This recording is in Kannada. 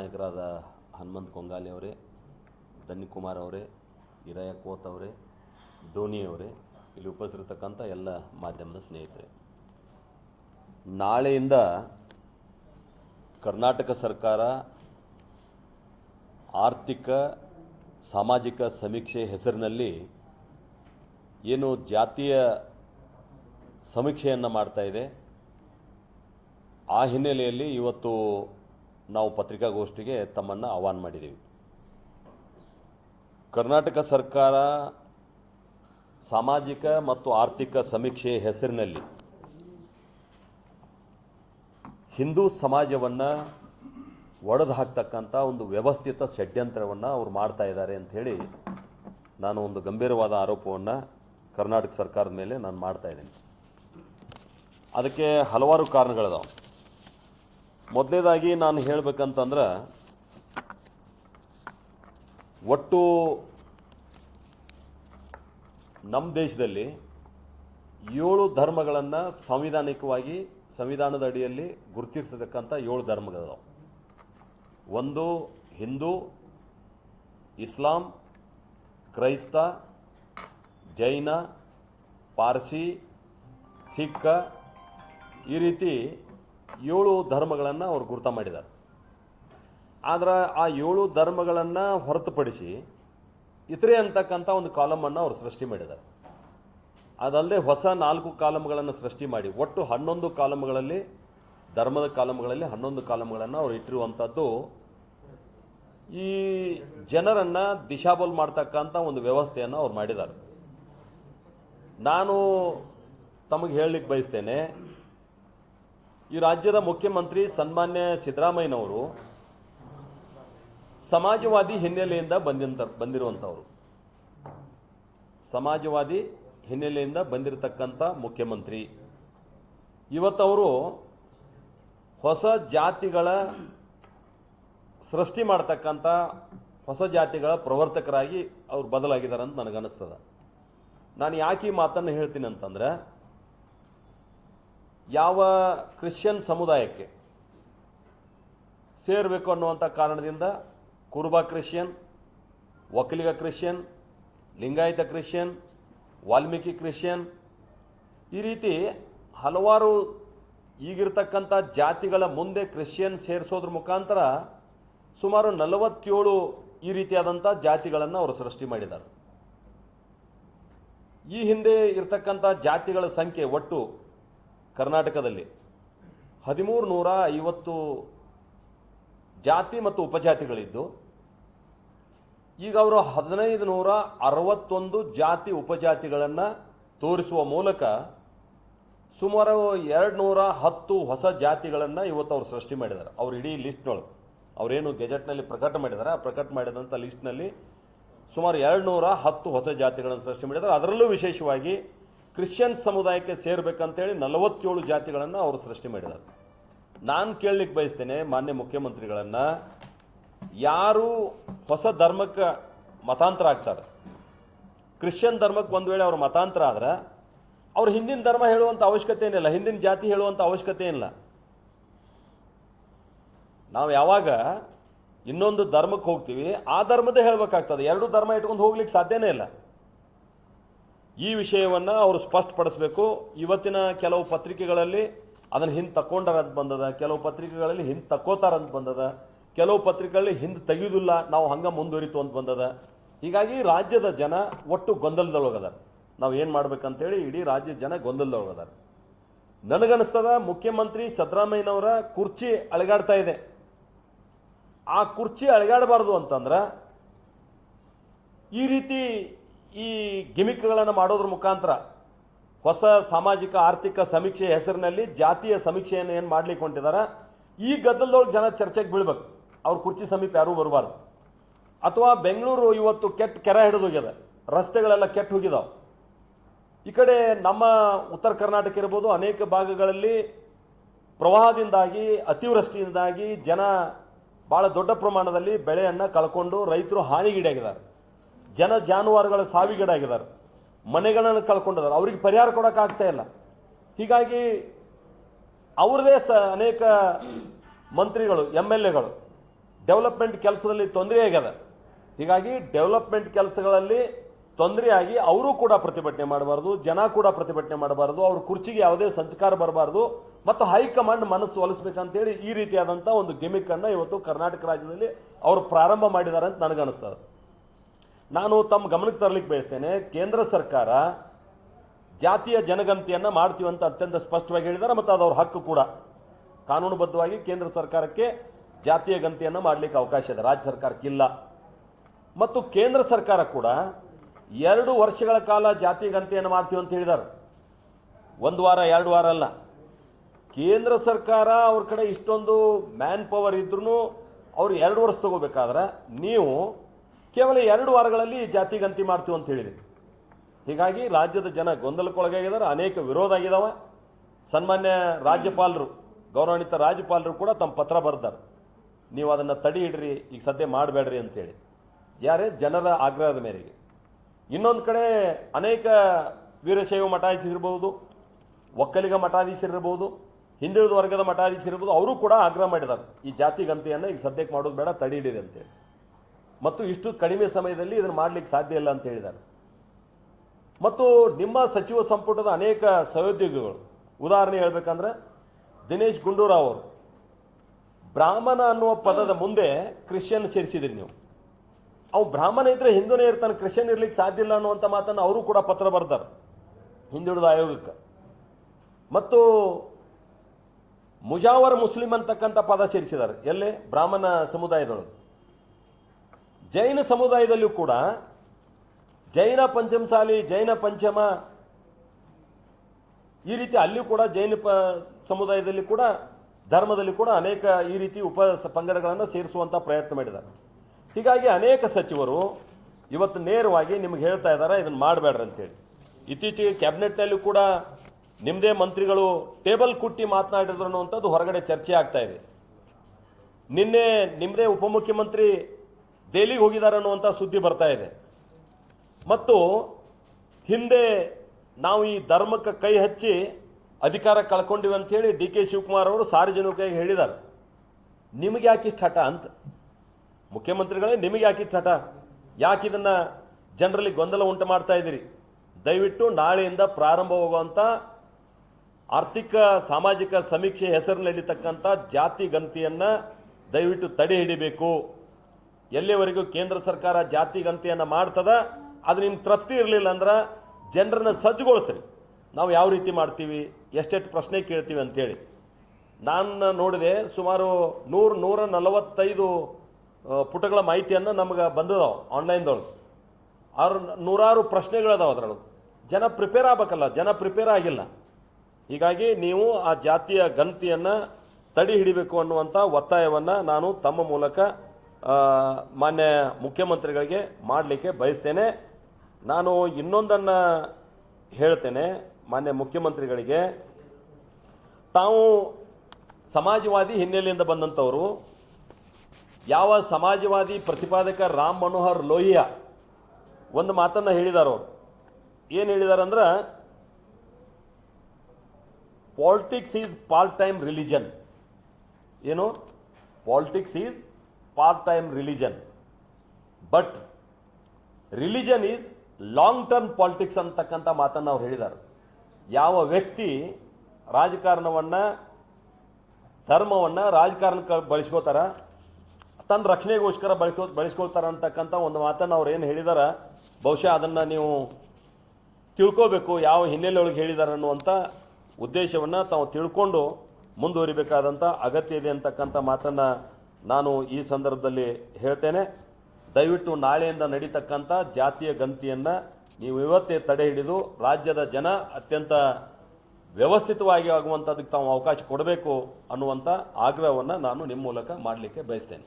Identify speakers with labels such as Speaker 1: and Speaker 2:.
Speaker 1: ನಾಯಕರಾದ ಹನುಮಂತ್ ಕೊಂಗಾಲಿ ಅವರೇ, ದನ್ನಿಕುಮಾರ್ ಅವರೇ ಇರಯ ಕೋತ್ ಅವರೇ, ಧೋನಿ ಅವರೇ, ಇಲ್ಲಿ ಉಪಸ್ಥಿರತಕ್ಕಂಥ ಎಲ್ಲ ಮಾಧ್ಯಮದ ಸ್ನೇಹಿತರೆ. ನಾಳೆಯಿಂದ ಕರ್ನಾಟಕ ಸರ್ಕಾರ ಆರ್ಥಿಕ, ಸಾಮಾಜಿಕ ಸಮೀಕ್ಷೆ ಹೆಸರಿನಲ್ಲಿ ಏನು ಜಾತಿಯ ಸಮೀಕ್ಷೆಯನ್ನು ಇದೆ. ಆ ಹಿನ್ನೆಲೆಯಲ್ಲಿ ಇವತ್ತು ನಾವು ಪತ್ರಿಕಾಗೋಷ್ಠಿಗೆ ತಮ್ಮನ್ನು ಆಹ್ವಾನ ಮಾಡಿದ್ದೀವಿ ಕರ್ನಾಟಕ ಸರ್ಕಾರ ಸಾಮಾಜಿಕ ಮತ್ತು ಆರ್ಥಿಕ ಸಮೀಕ್ಷೆ ಹೆಸರಿನಲ್ಲಿ ಹಿಂದೂ ಸಮಾಜವನ್ನು ಒಡೆದು ಹಾಕ್ತಕ್ಕಂಥ ಒಂದು ವ್ಯವಸ್ಥಿತ ಷಡ್ಯಂತ್ರವನ್ನು ಅವ್ರು ಮಾಡ್ತಾ ಇದ್ದಾರೆ ಅಂಥೇಳಿ ನಾನು ಒಂದು ಗಂಭೀರವಾದ ಆರೋಪವನ್ನು ಕರ್ನಾಟಕ ಸರ್ಕಾರದ ಮೇಲೆ ನಾನು ಮಾಡ್ತಾ ಇದ್ದೀನಿ. ಅದಕ್ಕೆ ಹಲವಾರು ಕಾರಣಗಳಿದಾವೆ. ಮೊದಲನೇದಾಗಿ ನಾನು ಹೇಳಬೇಕಂತಂದ್ರೆ, ಒಟ್ಟು ನಮ್ಮ ದೇಶದಲ್ಲಿ ಏಳು ಧರ್ಮಗಳನ್ನು ಸಂವಿಧಾನಿಕವಾಗಿ, ಸಂವಿಧಾನದ ಅಡಿಯಲ್ಲಿ ಗುರುತಿಸತಕ್ಕಂಥ ಏಳು ಧರ್ಮಗಳಿದಾವೆ. ಒಂದು ಹಿಂದೂ, ಇಸ್ಲಾಂ, ಕ್ರೈಸ್ತ, ಜೈನ, ಪಾರ್ಸಿ, ಸಿಖ್, ಈ ರೀತಿ ಏಳು ಧರ್ಮಗಳನ್ನು ಅವ್ರು ಗುರುತ ಮಾಡಿದ್ದಾರೆ. ಆದರೆ ಆ ಏಳು ಧರ್ಮಗಳನ್ನು ಹೊರತುಪಡಿಸಿ ಇತರೆ ಅಂತಕ್ಕಂಥ ಒಂದು ಕಾಲಮನ್ನು ಅವರು ಸೃಷ್ಟಿ ಮಾಡಿದ್ದಾರೆ. ಅದಲ್ಲದೆ ಹೊಸ ನಾಲ್ಕು ಕಾಲಮ್ಗಳನ್ನು ಸೃಷ್ಟಿ ಮಾಡಿ, ಒಟ್ಟು ಹನ್ನೊಂದು ಕಾಲಮ್ಗಳಲ್ಲಿ, ಧರ್ಮದ ಕಾಲಮ್ಗಳಲ್ಲಿ ಹನ್ನೊಂದು ಕಾಲಮ್ಗಳನ್ನು ಅವ್ರು ಇಟ್ಟಿರುವಂಥದ್ದು ಈ ಜನರನ್ನು ದಿಶಾಬಲ್ ಮಾಡ್ತಕ್ಕಂಥ ಒಂದು ವ್ಯವಸ್ಥೆಯನ್ನು ಅವ್ರು ಮಾಡಿದ್ದಾರೆ. ನಾನು ತಮಗೆ ಹೇಳಲಿಕ್ಕೆ ಬಯಸ್ತೇನೆ ಈ ರಾಜ್ಯದ ಮುಖ್ಯಮಂತ್ರಿ ಸನ್ಮಾನ್ಯ ಸಿದ್ದರಾಮಯ್ಯನವರು ಸಮಾಜವಾದಿ ಹಿನ್ನೆಲೆಯಿಂದ ಬಂದಿಂತ ಬಂದಿರುವಂಥವ್ರು ಸಮಾಜವಾದಿ ಹಿನ್ನೆಲೆಯಿಂದ ಬಂದಿರತಕ್ಕಂಥ ಮುಖ್ಯಮಂತ್ರಿ. ಇವತ್ತವರು ಹೊಸ ಜಾತಿಗಳ ಸೃಷ್ಟಿ ಮಾಡ್ತಕ್ಕಂಥ ಹೊಸ ಜಾತಿಗಳ ಪ್ರವರ್ತಕರಾಗಿ ಅವ್ರು ಬದಲಾಗಿದ್ದಾರೆ ಅಂತ ನನಗನ್ನಿಸ್ತದೆ. ನಾನು ಯಾಕೆ ಈ ಮಾತನ್ನು ಹೇಳ್ತೀನಿ ಅಂತಂದ್ರೆ ಯಾವ ಕ್ರಿಶ್ಚಿಯನ್ ಸಮುದಾಯಕ್ಕೆ ಸೇರಬೇಕು ಅನ್ನುವಂಥ ಕಾರಣದಿಂದ Kuruba Christian, Vokkaliga Christian, Lingayat Christian, Valmiki Christian ಈ ರೀತಿ ಹಲವಾರು ಈಗಿರ್ತಕ್ಕಂಥ ಜಾತಿಗಳ ಮುಂದೆ ಕ್ರಿಶ್ಚಿಯನ್ ಸೇರಿಸೋದ್ರ ಮುಖಾಂತರ ಸುಮಾರು ನಲವತ್ತೇಳು ಈ ರೀತಿಯಾದಂಥ ಜಾತಿಗಳನ್ನು ಅವರು ಸೃಷ್ಟಿ ಮಾಡಿದ್ದಾರೆ. ಈ ಹಿಂದೆ ಇರತಕ್ಕಂಥ ಜಾತಿಗಳ ಸಂಖ್ಯೆ ಒಟ್ಟು ಕರ್ನಾಟಕದಲ್ಲಿ ಹದಿಮೂರು ನೂರ ಐವತ್ತು ಜಾತಿ ಮತ್ತು ಉಪಜಾತಿಗಳಿದ್ದು, ಈಗ ಅವರು ಹದಿನೈದು ನೂರ ಅರವತ್ತೊಂದು ಜಾತಿ ಉಪಜಾತಿಗಳನ್ನು ತೋರಿಸುವ ಮೂಲಕ ಸುಮಾರು ಎರಡು ನೂರ ಹತ್ತು ಹೊಸ ಜಾತಿಗಳನ್ನು ಇವತ್ತು ಅವರು ಸೃಷ್ಟಿ ಮಾಡಿದ್ದಾರೆ. ಅವ್ರ ಇಡೀ ಲಿಸ್ಟ್ನೊಳಗೆ ಅವರೇನು ಗೆಜೆಟ್ನಲ್ಲಿ ಪ್ರಕಟ ಮಾಡಿದ್ದಾರೆ ಆ ಪ್ರಕಟ ಮಾಡಿದಂಥ ಲಿಸ್ಟ್ನಲ್ಲಿ ಸುಮಾರು ಎರಡು ನೂರ ಹತ್ತು ಹೊಸ ಜಾತಿಗಳನ್ನು ಸೃಷ್ಟಿ ಮಾಡಿದ್ದಾರೆ. ಅದರಲ್ಲೂ ವಿಶೇಷವಾಗಿ ಕ್ರಿಶ್ಚಿಯನ್ ಸಮುದಾಯಕ್ಕೆ ಸೇರಬೇಕಂತೇಳಿ ನಲವತ್ತೇಳು ಜಾತಿಗಳನ್ನು ಅವರು ಸೃಷ್ಟಿ ಮಾಡಿದ್ದಾರೆ. ನಾನು ಕೇಳಲಿಕ್ಕೆ ಬಯಸ್ತೇನೆ ಮಾನ್ಯ ಮುಖ್ಯಮಂತ್ರಿಗಳನ್ನು, ಯಾರು ಹೊಸ ಧರ್ಮಕ್ಕೆ ಮತಾಂತರ ಆಗ್ತಾರೆ. ಕ್ರಿಶ್ಚಿಯನ್ ಧರ್ಮಕ್ಕೆ ಒಂದು ವೇಳೆ ಅವರು ಮತಾಂತರ ಆದ್ರೆ, ಅವ್ರು ಹಿಂದಿನ ಧರ್ಮ ಹೇಳುವಂಥ ಅವಶ್ಯಕತೆ ಏನಿಲ್ಲ, ಹಿಂದಿನ ಜಾತಿ ಹೇಳುವಂಥ ಅವಶ್ಯಕತೆ ಇಲ್ಲ ನಾವು ಯಾವಾಗ ಇನ್ನೊಂದು ಧರ್ಮಕ್ಕೆ ಹೋಗ್ತೀವಿ, ಆ ಧರ್ಮದೇ ಹೇಳ್ಬೇಕಾಗ್ತದೆ. ಎರಡು ಧರ್ಮ ಇಟ್ಕೊಂಡು ಹೋಗ್ಲಿಕ್ಕೆ ಸಾಧ್ಯನೇ ಇಲ್ಲ. ಈ ವಿಷಯವನ್ನು ಅವರು ಸ್ಪಷ್ಟಪಡಿಸಬೇಕು. ಇವತ್ತಿನ ಕೆಲವು ಪತ್ರಿಕೆಗಳಲ್ಲಿ ಅದನ್ನು ಹಿಂದೆ ತಕ್ಕೊಂಡಾರಂತ ಬಂದದ, ಕೆಲವು ಪತ್ರಿಕೆಗಳಲ್ಲಿ ಹಿಂದೆ ತಕ್ಕೋತಾರಂತ ಬಂದದ, ಕೆಲವು ಪತ್ರಿಕೆಗಳಲ್ಲಿ ಹಿಂದೆ ತೆಗೆಯುವುದಿಲ್ಲ ನಾವು ಹಂಗೆ ಮುಂದುವರಿತು ಅಂತ ಬಂದದ. ಹೀಗಾಗಿ ರಾಜ್ಯದ ಜನ ಒಟ್ಟು ಗೊಂದಲದೊಳಗದಾರೆ ನಾವು ಏನು ಮಾಡ್ಬೇಕಂತೇಳಿ ಇಡೀ ರಾಜ್ಯದ ಜನ ಗೊಂದಲದೊಳಗದಾರೆ ನನಗನ್ನಿಸ್ತದ ಮುಖ್ಯಮಂತ್ರಿ ಸಿದ್ದರಾಮಯ್ಯನವರ ಕುರ್ಚಿ ಅಳಗಾಡ್ತಾ ಇದೆ. ಆ ಕುರ್ಚಿ ಅಳಗಾಡಬಾರ್ದು ಅಂತಂದ್ರೆ ಈ ರೀತಿ ಈ ಗಿಮಿಕ್ಗಳನ್ನು ಮಾಡೋದ್ರ ಮುಖಾಂತರ ಹೊಸ ಸಾಮಾಜಿಕ ಆರ್ಥಿಕ ಸಮೀಕ್ಷೆ ಹೆಸರಿನಲ್ಲಿ ಜಾತಿಯ ಸಮೀಕ್ಷೆಯನ್ನು ಏನು ಮಾಡ್ಲಿಕ್ಕೆ ಹೊಂಟಿದ್ದಾರೆ ಈ ಗದ್ದಲದೊಳಗೆ ಜನ ಚರ್ಚೆಗೆ ಬೀಳ್ಬೇಕು. ಅವ್ರ ಕುರ್ಚಿ ಸಮೀಪ ಯಾರೂ ಬರಬಾರ್ದು. ಅಥವಾ ಬೆಂಗಳೂರು ಇವತ್ತು ಕೆಟ್ಟ ಕೆರೆ ಹಿಡಿದು ಹೋಗ್ಯದ. ರಸ್ತೆಗಳೆಲ್ಲ ಕೆಟ್ಟು ಹೋಗಿದಾವೆ. ಈ ಕಡೆ ನಮ್ಮ ಉತ್ತರ ಕರ್ನಾಟಕ ಇರ್ಬೋದು ಅನೇಕ ಭಾಗಗಳಲ್ಲಿ ಪ್ರವಾಹದಿಂದಾಗಿ, ಅತಿವೃಷ್ಟಿಯಿಂದಾಗಿ ಜನ ಭಾಳ ದೊಡ್ಡ ಪ್ರಮಾಣದಲ್ಲಿ ಬೆಳೆಯನ್ನು ಕಳ್ಕೊಂಡು ರೈತರು ಹಾನಿಗೀಡಾಗಿದ್ದಾರೆ. ಜನ ಜಾನುವಾರುಗಳ ಸಾವಿಗೀಡಾಗಿದ್ದಾರೆ. ಮನೆಗಳನ್ನು ಕಳ್ಕೊಂಡಿದ್ದಾರೆ. ಅವ್ರಿಗೆ ಪರಿಹಾರ ಕೊಡೋಕ್ಕಾಗ್ತಾ ಇಲ್ಲ. ಹೀಗಾಗಿ ಅವ್ರದೇ ಸ ಅನೇಕ ಮಂತ್ರಿಗಳು ಎಂ ಎಲ್ ಎಗಳು ಡೆವಲಪ್ಮೆಂಟ್ ಕೆಲಸದಲ್ಲಿ ತೊಂದರೆ ಆಗ್ಯದ ಹೀಗಾಗಿ ಡೆವಲಪ್ಮೆಂಟ್ ಕೆಲಸಗಳಲ್ಲಿ ತೊಂದರೆಯಾಗಿ ಅವರು ಕೂಡ ಪ್ರತಿಭಟನೆ ಮಾಡಬಾರ್ದು, ಜನ ಕೂಡ ಪ್ರತಿಭಟನೆ ಮಾಡಬಾರ್ದು, ಅವ್ರ ಕುರ್ಚಿಗೆ ಯಾವುದೇ ಸಂಚಕಾರ ಬರಬಾರ್ದು ಮತ್ತು ಹೈಕಮಾಂಡ್ ಮನಸ್ಸು ಒಲಿಸ್ಬೇಕಂತೇಳಿ ಈ ರೀತಿಯಾದಂಥ ಒಂದು ಗೆಮಿಕ್ಕನ್ನು ಇವತ್ತು ಕರ್ನಾಟಕ ರಾಜ್ಯದಲ್ಲಿ ಅವರು ಪ್ರಾರಂಭ ಮಾಡಿದ್ದಾರೆ ಅಂತ ನನಗನ್ನಿಸ್ತದೆ. ನಾನು ತಮ್ಮ ಗಮನಕ್ಕೆ ತರಲಿಕ್ಕೆ ಬಯಸ್ತೇನೆ, ಕೇಂದ್ರ ಸರ್ಕಾರ ಜಾತಿಯ ಜನಗಂತಿಯನ್ನು ಮಾಡ್ತೀವಿ ಅಂತ ಅತ್ಯಂತ ಸ್ಪಷ್ಟವಾಗಿ ಹೇಳಿದ್ದಾರೆ ಮತ್ತು ಅದು ಅವ್ರ ಹಕ್ಕು ಕೂಡ. ಕಾನೂನುಬದ್ಧವಾಗಿ ಕೇಂದ್ರ ಸರ್ಕಾರಕ್ಕೆ ಜಾತಿಯ ಗಂತಿಯನ್ನು ಮಾಡಲಿಕ್ಕೆ ಅವಕಾಶ ಇದೆ, ರಾಜ್ಯ ಸರ್ಕಾರಕ್ಕಿಲ್ಲ ಮತ್ತು ಕೇಂದ್ರ ಸರ್ಕಾರ ಕೂಡ ಎರಡು ವರ್ಷಗಳ ಕಾಲ ಜಾತಿ ಗಣತಿಯನ್ನು ಮಾಡ್ತೀವಿ ಅಂತ ಹೇಳಿದ್ದಾರೆ. ಒಂದು ವಾರ, ಎರಡು ವಾರ ಅಲ್ಲ. ಕೇಂದ್ರ ಸರ್ಕಾರ ಅವ್ರ ಕಡೆ ಇಷ್ಟೊಂದು ಮ್ಯಾನ್ ಪವರ್ ಇದ್ರೂ ಅವ್ರು ಎರಡು ವರ್ಷ ತಗೋಬೇಕಾದ್ರೆ ನೀವು ಕೇವಲ ಎರಡು ವಾರಗಳಲ್ಲಿ ಜಾತಿ ಗಂತಿ ಮಾಡ್ತೀವಿ ಅಂತ ಹೇಳಿದೆ. ಹೀಗಾಗಿ ರಾಜ್ಯದ ಜನ ಗೊಂದಲಕ್ಕೊಳಗಾಗಿದ್ದಾರೆ, ಅನೇಕ ವಿರೋಧ ಆಗಿದಾವೆ ಸನ್ಮಾನ್ಯ ರಾಜ್ಯಪಾಲರು, ಗೌರವಾನ್ವಿತ ರಾಜ್ಯಪಾಲರು ಕೂಡ ತಮ್ಮ ಪತ್ರ ಬರೆದಾರೆ. ನೀವು ಅದನ್ನು ತಡಿ ಇಡ್ರಿ, ಈಗ ಸದ್ಯ ಮಾಡಬೇಡ್ರಿ ಅಂತೇಳಿ. ಯಾರೇ, ಜನರ ಆಗ್ರಹದ ಮೇರೆಗೆ. ಇನ್ನೊಂದು ಕಡೆ ಅನೇಕ ವೀರಶೈವ ಮಠಾಧೀಶರಿರ್ಬೋದು, ಒಕ್ಕಲಿಗ ಮಠಾಧೀಶರಿರ್ಬೋದು, ಹಿಂದುಳಿದ ವರ್ಗದ ಮಠಾಧೀಶರಿರ್ಬೋದು, ಅವರು ಕೂಡ ಆಗ್ರಹ ಮಾಡಿದ್ದಾರೆ. ಈ ಜಾತಿ ಗಂತಿಯನ್ನು ಈಗ ಸದ್ಯಕ್ಕೆ ಮಾಡೋದು ಬೇಡ, ತಡಿ ಹಿಡೀರಿ ಅಂತೇಳಿ. ಮತ್ತು ಇಷ್ಟು ಕಡಿಮೆ ಸಮಯದಲ್ಲಿ ಇದನ್ನು ಮಾಡಲಿಕ್ಕೆ ಸಾಧ್ಯ ಇಲ್ಲ ಅಂತ ಹೇಳಿದ್ದಾರೆ. ಮತ್ತು ನಿಮ್ಮ ಸಚಿವ ಸಂಪುಟದ ಅನೇಕ ಸಹೋದ್ಯೋಗಿಗಳು, ಉದಾಹರಣೆ ಹೇಳಬೇಕಂದ್ರೆ ದಿನೇಶ್ ಗುಂಡೂರಾವ್ ಅವರು, ಬ್ರಾಹ್ಮಣ ಅನ್ನುವ ಪದದ ಮುಂದೆ ಕ್ರಿಶ್ಚಿಯನ್ ಸೇರಿಸಿದ್ರಿ ನೀವು. ಅವು ಬ್ರಾಹ್ಮಣ ಇದ್ರೆ ಹಿಂದೂನೇ ಇರ್ತಾನೆ, ಕ್ರಿಶ್ಚಿಯನ್ ಇರ್ಲಿಕ್ಕೆ ಸಾಧ್ಯ ಇಲ್ಲ ಅನ್ನುವಂಥ ಮಾತನ್ನು ಅವರು ಕೂಡ ಪತ್ರ ಬರ್ತಾರೆ ಹಿಂದುಳಿದ ಆಯೋಗಕ್ಕೆ. ಮತ್ತು ಮುಜಾವರ್ ಮುಸ್ಲಿಂ ಅಂತಕ್ಕಂಥ ಪದ ಸೇರಿಸಿದ್ದಾರೆ. ಎಲ್ಲೇ? ಬ್ರಾಹ್ಮಣ ಸಮುದಾಯದೊಳಗೆ. ಜೈನ ಸಮುದಾಯದಲ್ಲೂ ಕೂಡ ಜೈನ ಪಂಚಮಸಾಲಿ, ಜೈನ ಪಂಚಮ, ಈ ರೀತಿ ಅಲ್ಲಿಯೂ ಕೂಡ ಜೈನ ಪ ಸಮುದಾಯದಲ್ಲಿ ಕೂಡ, ಧರ್ಮದಲ್ಲಿ ಕೂಡ ಅನೇಕ ಈ ರೀತಿ ಉಪ ಪಂಗಡಗಳನ್ನು ಸೇರಿಸುವಂಥ ಪ್ರಯತ್ನ ಮಾಡಿದ್ದಾರೆ. ಹೀಗಾಗಿ ಅನೇಕ ಸಚಿವರು ಇವತ್ತು ನೇರವಾಗಿ ನಿಮ್ಗೆ ಹೇಳ್ತಾ ಇದ್ದಾರೆ, ಇದನ್ನು ಮಾಡಬೇಡ್ರಿ ಅಂತೇಳಿ. ಇತ್ತೀಚೆಗೆ ಕ್ಯಾಬಿನೆಟ್ನಲ್ಲಿ ಕೂಡ ನಿಮ್ಮದೇ ಮಂತ್ರಿಗಳು ಟೇಬಲ್ ಕುಟ್ಟಿ ಮಾತನಾಡಿದ್ರು ಅನ್ನುವಂಥದ್ದು ಹೊರಗಡೆ ಚರ್ಚೆ ಆಗ್ತಾ ಇದೆ. ನಿನ್ನೆ ನಿಮ್ಮದೇ ಉಪಮುಖ್ಯಮಂತ್ರಿ ದೆಹಲಿಗೆ ಹೋಗಿದ್ದಾರೆ ಅನ್ನುವಂಥ ಸುದ್ದಿ ಬರ್ತಾ ಇದೆ. ಮತ್ತು ಹಿಂದೆ ನಾವು ಈ ಧರ್ಮಕ್ಕೆ ಕೈ ಹಚ್ಚಿ ಅಧಿಕಾರ ಕಳ್ಕೊಂಡಿವಿ ಅಂಥೇಳಿ ಡಿ ಕೆ ಶಿವಕುಮಾರ್ ಅವರು ಸಾರ್ವಜನಿಕವಾಗಿ ಹೇಳಿದ್ದಾರೆ. ನಿಮಗೆ ಯಾಕೆ ಇಷ್ಟ ಹಠ ಅಂತ? ಮುಖ್ಯಮಂತ್ರಿಗಳೇ ನಿಮಗೆ ಯಾಕೆ ಇಷ್ಟ ಹಠ? ಯಾಕೆ ಇದನ್ನು ಜನರಲ್ಲಿ ಗೊಂದಲ ಉಂಟು ಮಾಡ್ತಾ ಇದ್ದೀರಿ? ದಯವಿಟ್ಟು ನಾಳೆಯಿಂದ ಪ್ರಾರಂಭವಾಗುವಂಥ ಆರ್ಥಿಕ ಸಾಮಾಜಿಕ ಸಮೀಕ್ಷೆ ಹೆಸರಿನಲ್ಲಿರ್ತಕ್ಕಂಥ ಜಾತಿ ಗಂತಿಯನ್ನು ದಯವಿಟ್ಟು ತಡೆ ಹಿಡಿಬೇಕು. ಎಲ್ಲಿವರೆಗೂ ಕೇಂದ್ರ ಸರ್ಕಾರ ಜಾತಿ ಗಂತಿಯನ್ನು ಮಾಡ್ತದ? ಅದು ನಿಮ್ಮ ತೃಪ್ತಿ ಇರಲಿಲ್ಲ ಅಂದ್ರೆ ಜನರನ್ನ ಸಜ್ಜುಗೊಳಿಸ್ರಿ. ನಾವು ಯಾವ ರೀತಿ ಮಾಡ್ತೀವಿ? ಎಷ್ಟೆಷ್ಟು ಪ್ರಶ್ನೆ ಕೇಳ್ತೀವಿ ಅಂತೇಳಿ. ನಾನು ನೋಡಿದೆ ಸುಮಾರು ನೂರು ನೂರ ನಲವತ್ತೈದು ಪುಟಗಳ ಮಾಹಿತಿಯನ್ನು ನಮಗೆ ಬಂದದಾವೆ ಆನ್ಲೈನ್ದೊಳಗೆ. ಅವ್ರ ನೂರಾರು ಪ್ರಶ್ನೆಗಳದಾವೆ ಅದರೊಳಗೆ. ಜನ ಪ್ರಿಪೇರ್ ಆಗಬೇಕಲ್ಲ, ಜನ ಪ್ರಿಪೇರ್ ಆಗಿಲ್ಲ. ಹೀಗಾಗಿ ನೀವು ಆ ಜಾತಿಯ ಗಂತಿಯನ್ನು ತಡಿ ಹಿಡಿಬೇಕು ಅನ್ನುವಂಥ ಒತ್ತಾಯವನ್ನು ನಾನು ತಮ್ಮ ಮೂಲಕ ಮಾನ್ಯ ಮುಖ್ಯಮಂತ್ರಿಗಳಿಗೆ ಮಾಡಲಿಕ್ಕೆ ಬಯಸ್ತೇನೆ. ನಾನು ಇನ್ನೊಂದನ್ನು ಹೇಳ್ತೇನೆ ಮಾನ್ಯ ಮುಖ್ಯಮಂತ್ರಿಗಳಿಗೆ. ತಾವು ಸಮಾಜವಾದಿ ಹಿನ್ನೆಲೆಯಿಂದ ಬಂದಂಥವರು, ಯಾವ ಸಮಾಜವಾದಿ ಪ್ರತಿಪಾದಕ ರಾಮ್ ಮನೋಹರ್ ಲೋಹಿಯಾ ಒಂದು ಮಾತನ್ನು ಹೇಳಿದಾರೆ ಏನು ಹೇಳಿದಾರೆ ಅಂದ್ರೆ politics is part time religion ಏನು? Politics is part time religion but religion is long term politics ಅಂತಕ್ಕಂಥ ಮಾತನ್ನು ಅವ್ರು ಹೇಳಿದ್ದಾರೆ ಯಾವ ವ್ಯಕ್ತಿ ರಾಜಕಾರಣವನ್ನು, ಧರ್ಮವನ್ನು ರಾಜಕಾರಣಕ್ಕೆ ಬಳಸ್ಕೋತಾರ, ತನ್ನ ರಕ್ಷಣೆಗೋಸ್ಕರ ಬಳಕೋ, ಬಳಸ್ಕೊಳ್ತಾರ ಅಂತಕ್ಕಂಥ ಒಂದು ಮಾತನ್ನು ಅವ್ರು ಏನು ಹೇಳಿದಾರ, ಬಹುಶಃ ಅದನ್ನು ನೀವು ತಿಳ್ಕೋಬೇಕು ಯಾವ ಹಿನ್ನೆಲೆಯೊಳಗೆ ಹೇಳಿದ್ದಾರೆ ಅನ್ನುವಂಥ ಉದ್ದೇಶವನ್ನು ತಾವು ತಿಳ್ಕೊಂಡು ಮುಂದುವರಿಬೇಕಾದಂಥ ಅಗತ್ಯ ಇದೆ ಅಂತಕ್ಕಂಥ ಮಾತನ್ನು ನಾನು ಈ ಸಂದರ್ಭದಲ್ಲಿ ಹೇಳ್ತೇನೆ, ದಯವಿಟ್ಟು ನಾಳೆಯಿಂದ ನಡೀತಕ್ಕಂಥ ಜಾತಿಯ ಗಂತಿಯನ್ನು ನೀವು ಇವತ್ತೇ ತಡೆ ಹಿಡಿದು ರಾಜ್ಯದ ಜನ ಅತ್ಯಂತ ವ್ಯವಸ್ಥಿತವಾಗಿ ಆಗುವಂಥದ್ದಕ್ಕೆ ತಾವು ಅವಕಾಶ ಕೊಡಬೇಕು ಅನ್ನುವಂಥ ಆಗ್ರಹವನ್ನು ನಾನು ನಿಮ್ಮ ಮೂಲಕ ಮಾಡಲಿಕ್ಕೆ ಬಯಸ್ತೇನೆ.